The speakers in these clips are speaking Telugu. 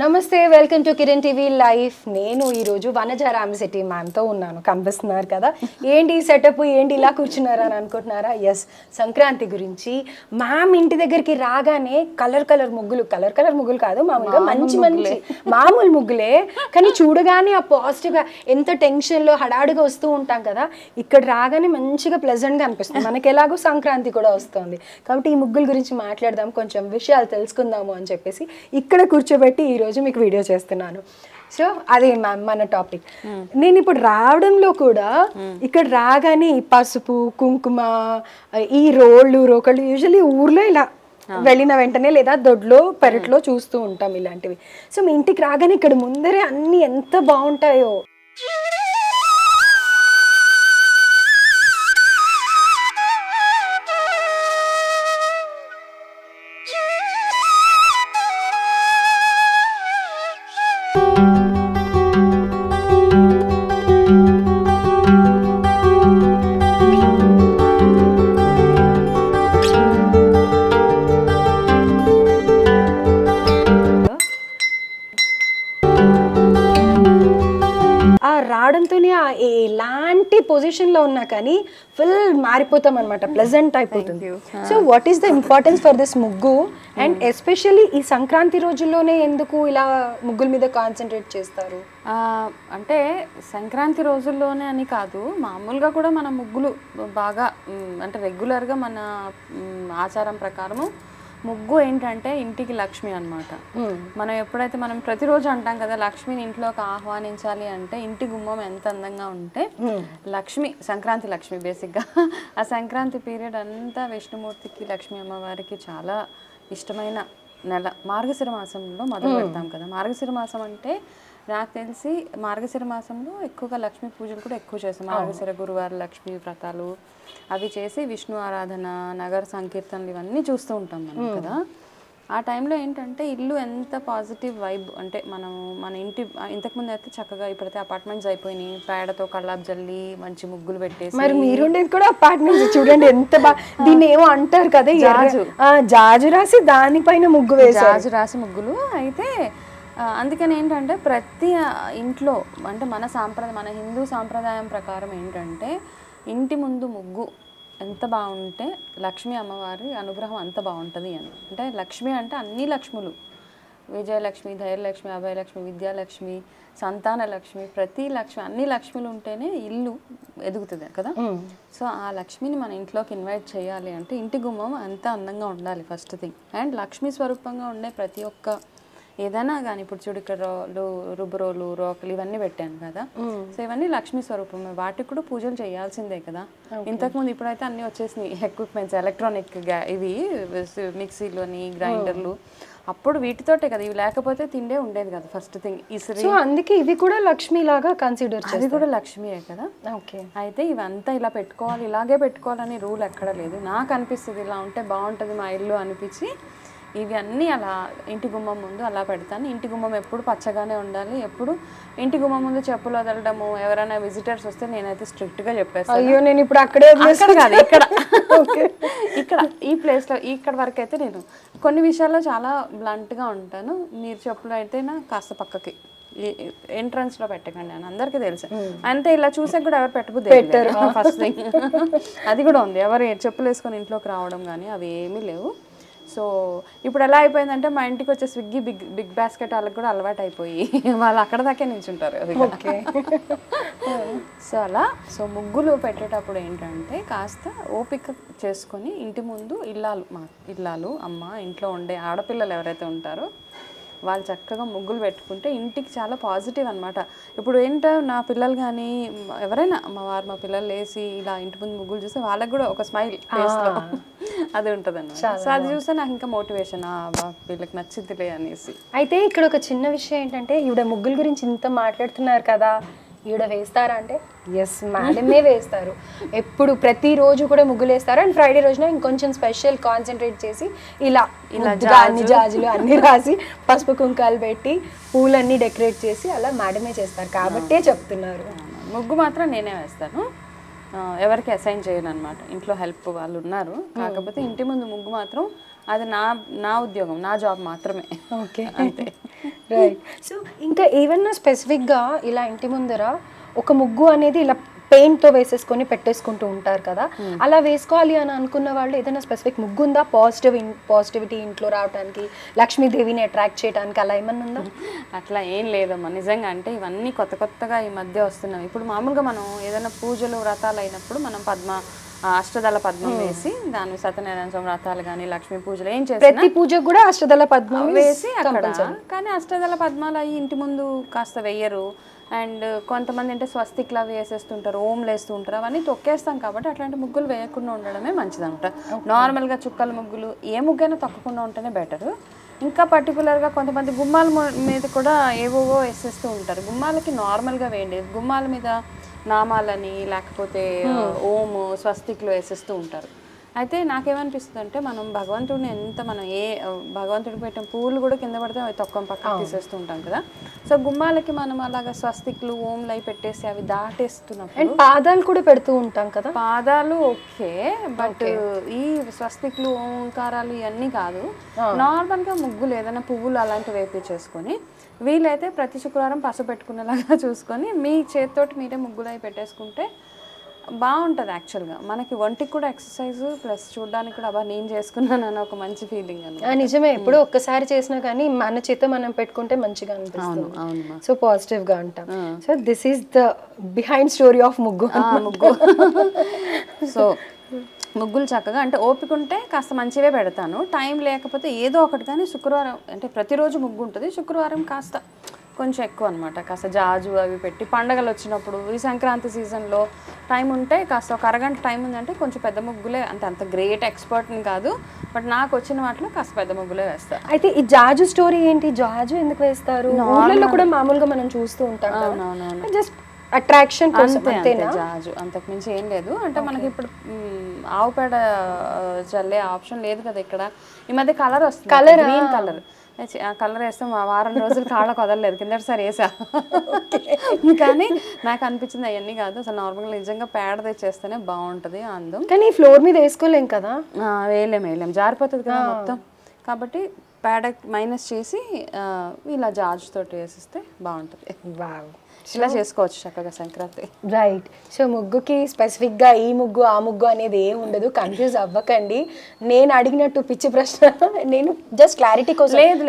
నమస్తే welcome to Kiran TV life. నేను ఈరోజు వనజ రామశెట్టి మ్యామ్తో ఉన్నాను. కనిపిస్తున్నారు కదా. ఏంటి సెటప్ ఏంటి ఇలా కూర్చున్నారా అని అనుకుంటున్నారా? ఎస్ సంక్రాంతి గురించి మ్యామ్ ఇంటి దగ్గరికి రాగానే కలర్ కలర్ ముగ్గులు కలర్ కలర్ ముగ్గులు కాదు మామూలుగా మంచి మంచి మామూలు ముగ్గులే. కానీ చూడగానే ఆ పాజిటివ్గా ఎంత టెన్షన్లో హడాడుగా వస్తూ ఉంటాం కదా ఇక్కడ రాగానే మంచిగా ప్లెజెంట్గా అనిపిస్తుంది. మనకి ఎలాగో సంక్రాంతి కూడా వస్తుంది. కాబట్టి ఈ ముగ్గుల గురించి మాట్లాడదాం కొంచెం విషయాలు తెలుసుకుందాము అని చెప్పేసి ఇక్కడ కూర్చోబెట్టి ఈరోజు మీకు వీడియో చేస్తున్నాను. సో అదే మ్యామ్ మన టాపిక్. నేను ఇప్పుడు రావడంలో కూడా ఇక్కడ రాగానే ఈ పసుపు కుంకుమ ఈ రోళ్ళు రోకళ్ళు యూజువల్లీ ఊర్లో ఇలా వెళ్ళిన వెంటనే లేదా దొడ్లో పెరట్లో చూస్తూ ఉంటాం ఇలాంటివి. సో మీ ఇంటికి రాగానే ఇక్కడ ముందరే అన్ని ఎంత బాగుంటాయో. ఎలాంటి పొజిషన్లో ఉన్నా కానీ ఫుల్ మారిపోతాం అనమాట ప్లెజెంట్ అయిపోతుంది. So what is the importance for this ముగ్గు? అండ్ ఎస్పెషల్లీ ఈ సంక్రాంతి రోజుల్లోనే ఎందుకు ఇలా ముగ్గుల మీద కాన్సన్ట్రేట్ చేస్తారు? అంటే సంక్రాంతి రోజుల్లోనే అని కాదు మామూలుగా కూడా మన ముగ్గులు బాగా అంటే రెగ్యులర్గా మన ఆచారం ప్రకారము ముగ్గు ఏంటంటే ఇంటికి లక్ష్మి అన్నమాట. మనం ఎప్పుడైతే మనం ప్రతిరోజు అంటాం కదా లక్ష్మిని ఇంట్లోకి ఆహ్వానించాలి అంటే ఇంటి గుమ్మం ఎంత అందంగా ఉంటే లక్ష్మి సంక్రాంతి లక్ష్మి బేసిక్గా ఆ సంక్రాంతి పీరియడ్ అంతా విష్ణుమూర్తికి లక్ష్మీ అమ్మవారికి చాలా ఇష్టమైన నెల మార్గశిర మాసంలో మొదలు పెడతాం కదా. మార్గశిర మాసం అంటే నాకు తెలిసి మార్గశిర మాసంలో ఎక్కువగా లక్ష్మీ పూజలు కూడా ఎక్కువ చేస్తాం. మార్గశిర గురువారం లక్ష్మీ వ్రతాలు అవి చేసి విష్ణు ఆరాధన నగర సంకీర్తనలు ఇవన్నీ చూస్తూ ఉంటాం మనం కదా. ఆ టైంలో ఏంటంటే ఇల్లు ఎంత పాజిటివ్ వైబ్ అంటే మనం మన ఇంటి ఇంతకుముందు అయితే చక్కగా ఇప్పుడైతే అపార్ట్మెంట్స్ అయిపోయినాయి. పేడతో కల్లాపు జల్లి మంచి ముగ్గులు పెట్టేసి మరి మీరుండేది కూడా అపార్ట్మెంట్స్. చూడండి ఎంత బాగా దీన్ని ఏమో అంటారు కదా ఆ, జాజు రాసి దానిపైన ముగ్గు వేశారు. రాజు రాసి ముగ్గులు. అయితే అందుకని ఏంటంటే ప్రతి ఇంట్లో అంటే మన సాంప్రదాయం మన హిందూ సాంప్రదాయం ప్రకారం ఏంటంటే ఇంటి ముందు ముగ్గు ఎంత బాగుంటే లక్ష్మీ అమ్మవారి అనుగ్రహం అంత బాగుంటుంది అని. అంటే లక్ష్మి అంటే అన్ని లక్ష్ములు. విజయలక్ష్మి ధైర్యలక్ష్మి అభయలక్ష్మి విద్యాలక్ష్మి సంతాన లక్ష్మి ప్రతి లక్ష్మి అన్ని లక్ష్మిలు ఉంటేనే ఇల్లు ఎదుగుతుంది కదా? సో ఆ లక్ష్మిని మన ఇంట్లోకి ఇన్వైట్ చేయాలి అంటే ఇంటి గుమ్మం అంత అందంగా ఉండాలి ఫస్ట్ థింగ్ అండ్ లక్ష్మీ స్వరూపంగా ఉండే ప్రతి ఒక్క ఏదైనా కానీ ఇప్పుడు చూడు ఇక్కడ రోలు రుబ్బురోలు రోకలు ఇవన్నీ పెట్టాను కదా. సో ఇవన్నీ లక్ష్మీ స్వరూపమే. వాటికి కూడా పూజలు చేయాల్సిందే కదా. ఇంతకుముందు ఇప్పుడైతే అన్నీ వచ్చేసినాయి. ఎక్విప్మెంట్స్ ఎలక్ట్రానిక్ ఇవి మిక్సీలోని గ్రైండర్లు. అప్పుడు వీటితోటే కదా. ఇవి లేకపోతే తిండే ఉండేది కదా ఫస్ట్ థింగ్. ఇసిరి. సో అందుకే ఇవి కూడా లక్ష్మి లాగా కన్సిడర్ అది కూడా లక్ష్మీయే కదా. ఓకే. అయితే ఇవంతా ఇలా పెట్టుకోవాలి. ఇలాగే పెట్టుకోవాలని రూల్ ఎక్కడ లేదు. నాకు అనిపిస్తుంది ఇలా ఉంటే బాగుంటుంది మా ఇల్లు అనిపించి ఇవి అన్నీ అలా ఇంటి గుమ్మం ముందు అలా పెడతాను. ఇంటి గుమ్మం ఎప్పుడు పచ్చగానే ఉండాలి ఎప్పుడు ఇంటి గుమ్మం ముందు చెప్పులు వదలడము ఎవరైనా విజిటర్స్ వస్తే నేనైతే స్ట్రిక్ట్గా చెప్పేస్తాను. అయ్యో నేను ఇప్పుడు అక్కడే అక్కడ కాదు ఇక్కడ. ఇక్కడ ఈ ప్లేస్లో ఇక్కడ వరకు అయితే నేను కొన్ని విషయాల్లో చాలా బ్లంట్గా ఉంటాను. మీరు చెప్పులు అయితే నా కాస్త పక్కకి ఎంట్రన్స్లో పెట్టకండి అని అందరికీ తెలుసు. అంతే ఇలా చూసాక కూడా ఎవరు పెట్టబుద్ది ఫస్ట్ థింగ్ అది కూడా ఉంది. ఎవరు చెప్పులు వేసుకొని ఇంట్లోకి రావడం కానీ అవి ఏమీ లేవు. సో ఇప్పుడు ఎలా అయిపోయిందంటే మా ఇంటికి వచ్చే స్విగ్గీ బిగ్ బిగ్ బాస్కెట్ వాళ్ళకి కూడా అలవాటు అయిపోయి వాళ్ళు అక్కడ దాకే నించుంటారు ఓకే. సో అలా సో ముగ్గులు పెట్టేటప్పుడు ఏంటంటే కాస్త ఓపిక చేసుకొని ఇంటి ముందు ఇల్లాలు మా ఇల్లాలు అమ్మ ఇంట్లో ఉండే ఆడపిల్లలు ఎవరైతే ఉంటారో వాళ్ళు చక్కగా ముగ్గులు పెట్టుకుంటే ఇంటికి చాలా పాజిటివ్ అన్నమాట. ఇప్పుడు ఏంటో నా పిల్లలు కానీ ఎవరైనా మా వారు మా పిల్లలు లేసి ఇలా ఇంటి ముందు ముగ్గులు చూస్తే వాళ్ళకి కూడా ఒక స్మైల్ ఫేస్లో. అది ఉంటుంది అన్నమాట సో అది చూస్తే నాకు ఇంకా మోటివేషన్ వీళ్ళకి నచ్చిందిలే అనేసి. అయితే ఇక్కడ ఒక చిన్న విషయం ఏంటంటే ఈవిడ ముగ్గుల గురించి ఇంత మాట్లాడుతున్నారు కదా ఈవిడ వేస్తారా అంటే? ఎస్ మేడమే వేస్తారు. ఎప్పుడు ప్రతిరోజు కూడా ముగ్గులు వేస్తారు. అండ్ ఫ్రైడే రోజున ఇంకొంచెం స్పెషల్ కాన్సన్ట్రేట్ చేసి ఇలా ఇలా అన్ని జాజులు అన్ని రాసి పసుపు కుంకాలు పెట్టి పూలన్నీ డెకరేట్ చేసి అలా మేడమే చేస్తారు. కాబట్టే చెప్తున్నారు. ముగ్గు మాత్రం నేనే వేస్తాను. ఎవరికి అసైన్ చేయను అనమాట ఇంట్లో హెల్ప్ వాళ్ళు ఉన్నారు. కాకపోతే ఇంటి ముందు ముగ్గు మాత్రం అది నా నా ఉద్యోగం నా జాబ్ మాత్రమే. ఓకే. అంతే. రైట్ సో ఇంకా ఏమన్నా స్పెసిఫిక్గా ఇలా ఇంటి ముందర ఒక ముగ్గు అనేది ఇలా పెయింట్తో వేసేసుకొని పెట్టేసుకుంటూ ఉంటారు కదా. అలా వేసుకోవాలి అని అనుకున్న వాళ్ళు ఏదైనా స్పెసిఫిక్ ముగ్గు ఉందా పాజిటివ్ పాజిటివిటీ ఇంట్లో రావడానికి లక్ష్మీదేవిని అట్రాక్ట్ చేయడానికి అలా ఏమన్నా ఉందా? అట్లా ఏం లేదమ్మా. నిజంగా అంటే ఇవన్నీ కొత్త కొత్తగా ఈ మధ్య వస్తున్నాయి. ఇప్పుడు మామూలుగా మనం ఏదైనా పూజలు వ్రతాలు అయినప్పుడు మనం పద్మ అష్టదళ పద్మం వేసి దాని సత్యనారాయణ స్వామి వ్రతాలు కానీ లక్ష్మీ పూజలు ఏం ప్రతి పూజకు కూడా అష్టదళ పద్మం వేసి అక్కడ కానీ అష్టదళ పద్మాలు అవి ఇంటి ముందు కాస్త వెయ్యరు అండ్ కొంతమంది అంటే స్వస్తిక్లు అవి వేసేస్తుంటారు ఓంలు వేస్తూ ఉంటారు అవన్నీ తొక్కేస్తాం కాబట్టి అట్లాంటి ముగ్గులు వేయకుండా ఉండడమే మంచిది అనమాట నార్మల్గా చుక్కల ముగ్గులు ఏ ముగ్గైనా తొక్కకుండా ఉంటేనే బెటర్. ఇంకా పర్టికులర్గా కొంతమంది గుమ్మాల మీద కూడా ఏవోవో వేసేస్తూ ఉంటారు. గుమ్మాలకి నార్మల్గా వేయండి. గుమ్మాల మీద నామాలని లేకపోతే ఓము స్వస్తిక్లు వేసేస్తూ ఉంటారు. అయితే నాకేమనిపిస్తుంది అంటే మనం భగవంతుడిని ఎంత మనం ఏ భగవంతుడికి పెట్టిన పూలు కూడా కింద పడితే అవి తొక్కం పక్కన తీసేస్తూ ఉంటాం కదా. సో గుమ్మాలకి మనం అలాగా స్వస్తిక్లు ఓంలు అవి పెట్టేసి అవి దాటేస్తున్నప్పుడు అండ్ పాదాలు కూడా పెడుతూ ఉంటాం కదా. పాదాలు ఓకే బట్ ఈ స్వస్తిక్లు ఓంకారాలు ఇవన్నీ కాదు. నార్మల్గా ముగ్గులు ఏదైనా పువ్వులు అలాంటివి వేపించేసుకొని వీలైతే ప్రతి శుక్రవారం పసు పెట్టుకునేలాగా చూసుకొని మీ చేతితోటి మీరే ముగ్గులు అవి పెట్టేసుకుంటే బాగుంటుంది యాక్చువల్గా మనకి ఒంటికి కూడా ఎక్సర్సైజ్ ప్లస్ చూడడానికి కూడా అబ్బా నేను చేసుకున్నాను అని ఒక మంచి ఫీలింగ్ అని నిజమే. ఎప్పుడో ఒక్కసారి చేసినా కానీ మన చేత మనం పెట్టుకుంటే మంచిగా అనిపిస్తుంది. అవును సో పాజిటివ్గా ఉంటాం. So this is the behind story of ముగ్గు ముగ్గు సో ముగ్గులు చక్కగా అంటే ఓపిక ఉంటే కాస్త మంచివే పెడతాను. టైం లేకపోతే ఏదో ఒకటి కానీ శుక్రవారం అంటే ప్రతిరోజు ముగ్గు ఉంటుంది. శుక్రవారం కాస్త కొంచెం ఎక్కువ అనమాట కాస్త జాజు అవి పెట్టి పండగలు వచ్చినప్పుడు ఈ సంక్రాంతి సీజన్లో టైం ఉంటే కాస్త ఒక అరగంట టైం ఉందంటే కొంచెం పెద్ద ముగ్గులే అంటే అంత గ్రేట్ ఎక్స్పర్ట్ని కాదు బట్ నాకు వచ్చిన వాటిలో కాస్త పెద్ద ముగ్గులే వేస్తాను అయితే ఈ జాజు స్టోరీ ఏంటి? జాజు ఎందుకు వేస్తారు? ఊర్లలో కూడా మామూలుగా మనం చూస్తూ ఉంటాం. జస్ట్ అట్రాక్షన్ అంతే అంతే జాజు. అంతకు మించి ఏం లేదు. అంటే మనకి ఇప్పుడు ఆవు పేడ చల్లే ఆప్షన్ లేదు కదా ఇక్కడ. ఈ మధ్య కలర్ వస్తుంది. కలర్ గ్రీన్ కలర్ కలర్ వేస్తే మా వారం రోజులు కాళ్ళకు వదలలేదు. కిందటిసారి వేసా. కానీ నాకు అనిపించింది అవన్నీ కాదు. అసలు నార్మల్గా నిజంగా పేడ తెచ్చేస్తేనే బాగుంటది అందం. కానీ ఫ్లోర్ మీద వేసుకోలేం కదా? వేయలేం వేయలేం. జారిపోతుంది కదా మొత్తం. కాబట్టి పేడ మైనస్ చేసి ఇలా జాజు తోటి వేసిస్తే బాగుంటుంది. వావ్. ఇలా చేసుకోవచ్చు చక్కగా సంక్రాంతి. రైట్ సో ముగ్గుకి స్పెసిఫిక్గా ఈ ముగ్గు ఆ ముగ్గు అనేది ఏం ఉండదు. కన్ఫ్యూజ్ అవ్వకండి. నేను అడిగినట్టు పిచ్చి ప్రశ్న. నేను జస్ట్ క్లారిటీ కోసం లేదు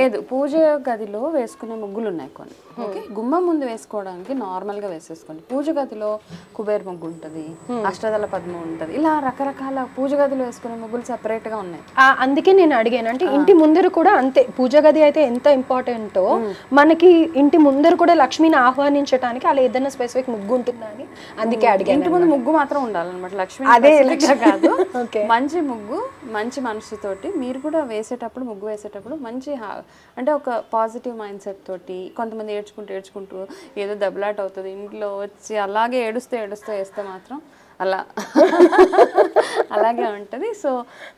లేదు. పూజ గదిలో వేసుకునే ముగ్గులు ఉన్నాయి కొన్ని. ఓకే గుమ్మం ముందు వేసుకోవడానికి నార్మల్గా వేసేసుకోండి. పూజ గదిలో కుబేర్ ముగ్గు ఉంటుంది అష్టదళ పద్మం ఉంటుంది ఇలా రకరకాల పూజ గదిలో వేసుకునే ముగ్గులు సెపరేట్గా ఉన్నాయి. ఆ, అందుకే నేను అడిగాను. అంటే ఇంటి ముందర కూడా అంతే పూజ గది అయితే ఎంత ఇంపార్టెంటో మనకి ఇంటి ముందర కూడా లక్ష్మిని ఆహ్వానించడానికి అలా ఏదైనా స్పెసిఫిక్ ముగ్గు ఉంటుందా అని అందుకే అడిగాను ఇంటి ముందు ముగ్గు మాత్రం ఉండాలన్నమాట. లక్ష్మి అదే కాదు. మంచి ముగ్గు మంచి మనసుతోటి మీరు కూడా వేసేటప్పుడు ముగ్గు వేసేటప్పుడు మంచి అంటే ఒక పాజిటివ్ మైండ్ సెట్ తోటి కొంతమంది ఏడ్చుకుంటూ ఏడ్చుకుంటూ ఏదో దెబ్బలాట అవుతుంది. ఇంట్లో వచ్చి అలాగే ఏడుస్తూ ఏడుస్తూ వేస్తే మాత్రం అలా. అలాగే ఉంటుంది. సో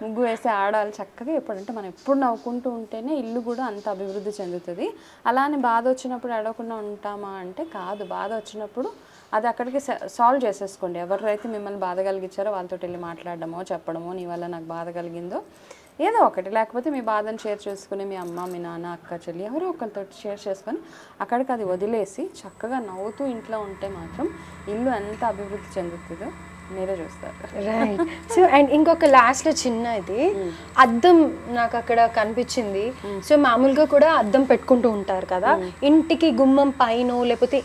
ముగ్గు వేసే ఆడవాళ్ళు చక్కగా ఎప్పుడంటే మనం ఎప్పుడు నవ్వుకుంటూ ఉంటేనే ఇల్లు కూడా అంత అభివృద్ధి చెందుతుంది. అలా అని బాధ వచ్చినప్పుడు ఏడవకుండా ఉంటామా అంటే కాదు. బాధ వచ్చినప్పుడు అది అక్కడికి సాల్వ్ చేసేసుకోండి. ఎవరైతే మిమ్మల్ని బాధ కలిగించారో వాళ్ళతో వెళ్ళి మాట్లాడడమో చెప్పడమో నీ వల్ల నాకు బాధ కలిగిందో ఏదో ఒకటి. లేకపోతే మీ బాధను షేర్ చేసుకుని మీ అమ్మ మీ నాన్న అక్క చెల్లి ఎవరో ఒకరితో షేర్ చేసుకొని అక్కడికి అది వదిలేసి చక్కగా నవ్వుతూ ఇంట్లో ఉంటే మాత్రం ఇల్లు ఎంత అభివృద్ధి చెందుతుందో మీరే చూస్తారు. రైట్ సో అండ్ ఇంకొక లాస్ట్లో చిన్న ఇది. అద్దం నాకు అక్కడ కనిపించింది. సో మామూలుగా కూడా అద్దం పెట్టుకుంటూ ఉంటారు కదా. ఇంటికి గుమ్మం పైన లేకపోతే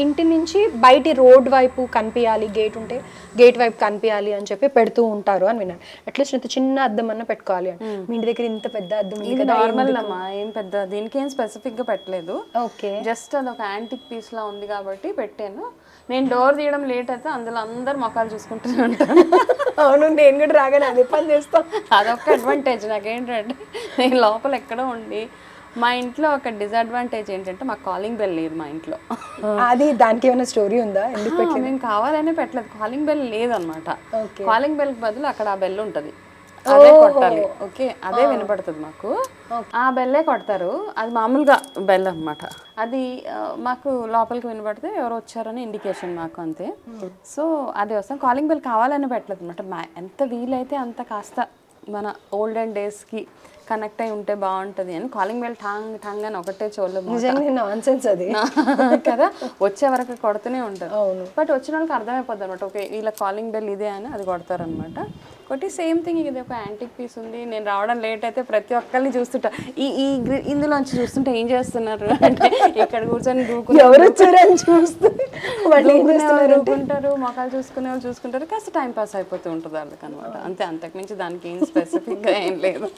ఇంటి నుంచి బయటి రోడ్ వైపు కనిపించాలి గేట్ ఉంటే గేట్ వైపు కనిపించాలి అని చెప్పి పెడుతూ ఉంటారు అని విన్నాను. అట్లీస్ట్ ఇంత చిన్న అద్దం అన్న పెట్టుకోవాలి అని. మీ ఇంటి దగ్గర ఇంత పెద్ద అద్దం ఇది నార్మల్ అమ్మా ఏం పెద్ద దీనికి ఏం స్పెసిఫిక్గా పెట్టలేదు. ఓకే. జస్ట్ అది ఒక యాంటిక్ పీస్ లా ఉంది కాబట్టి పెట్టాను. నేను డోర్ తీయడం లేట్ అయితే అందులో అందరు మొఖాలు చూసుకుంటూనే ఉంటాను అవును నేను కూడా రాగానే అదే పని చేస్తాను అదొక అడ్వాంటేజ్ నాకేంటంటే నేను లోపల ఎక్కడో ఉండి మా ఇంట్లో ఒక డిసడ్వాంటేజ్ ఏంటంటే మాకు కాలింగ్ బెల్ లేదు మా ఇంట్లో. అది దానికి ఏమైనా స్టోరీ ఉందా? ఎందుకు మేము కావాలనే పెట్టలేదు. కాలింగ్ బెల్ లేదనమాట. కాలింగ్ బెల్ బదులు అక్కడ ఆ బెల్ ఉంటది. అదే కొట్టాలి. ఓకే? అదే వినపడుతుంది మాకు. ఆ బెల్లే కొడతారు. అది మామూలుగా బెల్ అన్నమాట. అది మాకు లోపలికి వినపడితే ఎవరు వచ్చారని ఇండికేషన్ మాకు అంతే. సో అది వస్తాం. కాలింగ్ బెల్ కావాలని పెట్టలేదు అనమాట ఎంత వీలైతే అంత కాస్త మన ఓల్డెన్ డేస్కి కనెక్ట్ అయి ఉంటే బాగుంటది అని కాలింగ్ బెల్ ఠాంగ్ ఠాంగ్ అని ఒకటే చోళ్ళు అది. కదా? వచ్చే వరకు కొడుతూనే అవును. బట్ వచ్చిన వాళ్ళకి అర్థమైపోద్ది అనమాట ఓకే వీళ్ళ కాలింగ్ బెల్ ఇదే అని అది కొడతారు ఒకటి సేమ్ థింగ్. ఇది ఒక యాంటిక్ పీస్ ఉంది. నేను రావడం లేట్ అయితే ప్రతి ఒక్కరిని చూస్తుంటా. ఈ ఈ ఇందులోంచి చూస్తుంటే ఏం చేస్తున్నారు? అంటే ఇక్కడ కూర్చొని ఎవరు వచ్చారని చూస్తే చేస్తున్నారు? మొఖాలు చూసుకునే వాళ్ళు చూసుకుంటారు. కాస్త టైం పాస్ అయిపోతూ ఉంటుంది వాళ్ళకి అనమాట అంతే అంతకుమించి దానికి ఏం స్పెసిఫిక్గా ఏం లేదు.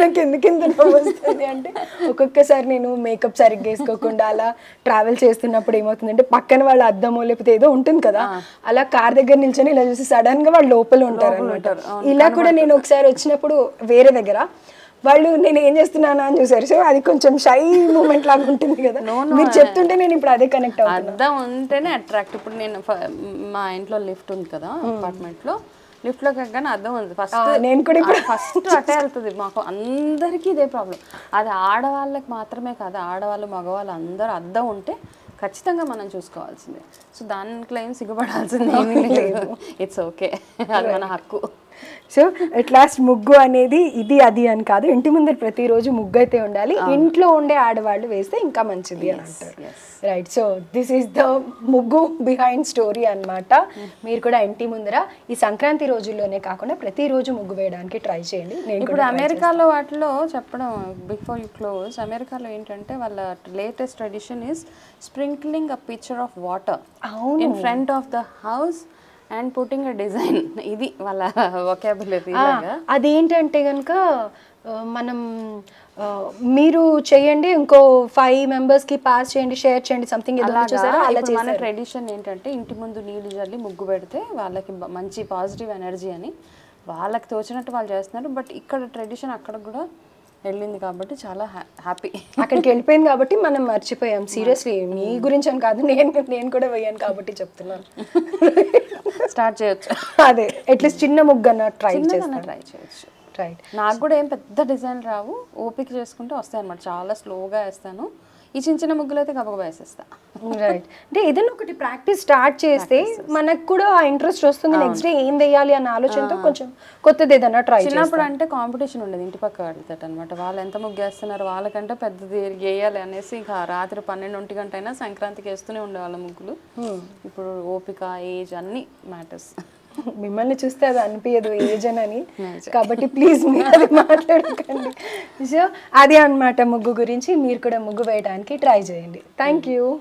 నాకు ఎందుకు ఇంత నవ్వు వస్తుంది అంటే ఒక్కొక్కసారి నేను మేకప్ సరిగ్గా వేసుకోకుండా అలా ట్రావెల్ చేస్తున్నప్పుడు ఏమవుతుందంటే పక్కన వాళ్ళ అద్దమో లేకపోతే ఏదో ఉంటుంది కదా అలా కార్ దగ్గర నిల్చొని ఇలా చూసి సడన్గా వాళ్ళు లోపల ఉంటారు అనమాట ఇలా కూడా నేను ఒకసారి వచ్చినప్పుడు వేరే దగ్గర వాళ్ళు నేను ఏం చేస్తున్నానా అని చూసారు సో అది కొంచెం షై మూమెంట్ లాగా ఉంటుంది కదా. మీరు చెప్తుంటే నేను ఇప్పుడు అదే కనెక్ట్ అవుతాను అద్దం ఉంటేనే అట్రాక్ట్ ఇప్పుడు నేను మా ఇంట్లో లిఫ్ట్ ఉంది కదా అపార్ట్మెంట్లో. లిఫ్ట్లో కానీ అద్దం ఉంది ఫస్ట్ నేను కూడా ఇప్పుడు ఫస్ట్ అటే వెళ్తుంది. మాకు అందరికీ ఇదే ప్రాబ్లం అది ఆడవాళ్ళకి మాత్రమే కాదు ఆడవాళ్ళు మగవాళ్ళు అందరూ అద్దం ఉంటే ఖచ్చితంగా మనం చూసుకోవాల్సిందే. సో దాంట్లో ఏం సిగ్గుపడాల్సింది ఇట్స్ ఓకే అది మన హక్కు. సో అట్ లాస్ట్ ముగ్గు అనేది ఇది అది అని కాదు. ఇంటి ముందర ప్రతిరోజు ముగ్గు అయితే ఉండాలి ఇంట్లో ఉండే ఆడవాళ్ళు వేస్తే ఇంకా మంచిది అని అంటారు. Right so this is the ముగ్గు బిహైండ్ స్టోరీ అన్నమాట. మీరు కూడా ఇంటి ముందర ఈ సంక్రాంతి రోజుల్లోనే కాకుండా ప్రతిరోజు ముగ్గు వేయడానికి ట్రై చేయండి. నేను ఇప్పుడు అమెరికాలో వాటిలో చెప్పడం బిఫోర్ యూ క్లోజ్ అమెరికాలో ఏంటంటే వాళ్ళ latest tradition is sprinkling a picture of water. In front of the house and putting a design ఇది వాళ్ళ అదేంటంటే కనుక మనం మీరు చేయండి ఇంకో ఫైవ్ మెంబర్స్కి పాస్ చేయండి షేర్ చేయండి సంథింగ్ మన ట్రెడిషన్ ఏంటంటే ఇంటి ముందు నీళ్ళు జల్లి ముగ్గు పెడితే వాళ్ళకి మంచి పాజిటివ్ ఎనర్జీ అని. వాళ్ళకి తోచినట్టు వాళ్ళు చేస్తున్నారు బట్ ఇక్కడ ట్రెడిషన్ అక్కడ కూడా వెళ్ళింది కాబట్టి చాలా హ్యాపీ అక్కడికి వెళ్ళిపోయింది కాబట్టి మనం మర్చిపోయాం. సీరియస్లీ మీ గురించి అని కాదు నేను నేను కూడా వేయాను కాబట్టి చెప్తున్నాను. స్టార్ట్ చేయొచ్చు. అదే అట్లీస్ట్ చిన్న ముగ్గు అన్న ట్రై ట్రై చేయొచ్చు. రైట్ నాకు కూడా ఏం పెద్ద డిజైన్ రావు. ఓపిక చేసుకుంటే వస్తాయి అనమాట చాలా స్లోగా వేస్తాను. ఈ చిన్న చిన్న ముగ్గులు అయితే గబగబా వేసేస్తా. రైట్ అంటే ఏదైనా ఒకటి ప్రాక్టీస్ స్టార్ట్ చేస్తే మనకు కూడా ఆ ఇంట్రెస్ట్ వస్తుంది నెక్స్ట్ డే ఏం వేయాలి అన్న ఆలోచనతో కొంచెం కొత్తది ఏదైనా ట్రై చిన్నప్పుడు అంటే కాంపిటీషన్ ఉండేది ఇంటి పక్క అడుగుతాడు అనమాట వాళ్ళు ఎంత ముగ్గు వేస్తున్నారు వాళ్ళకంటే పెద్దది వేయాలి అనేసి ఇక రాత్రి పన్నెండు ఒంటి గంట అయినా సంక్రాంతికి వేస్తూనే ఉండేవాళ్ళ ముగ్గులు. ఇప్పుడు ఓపిక ఏజ్ అన్ని మ్యాటర్స్ మిమ్మల్ని చూస్తే అది అనిపించదు ఏజ్ అని. కాబట్టి ప్లీజ్ మీరు అది మాట్లాడకండి. సో అదే అన్నమాట ముగ్గు గురించి మీరు కూడా ముగ్గు వేయడానికి ట్రై చేయండి. Thank you.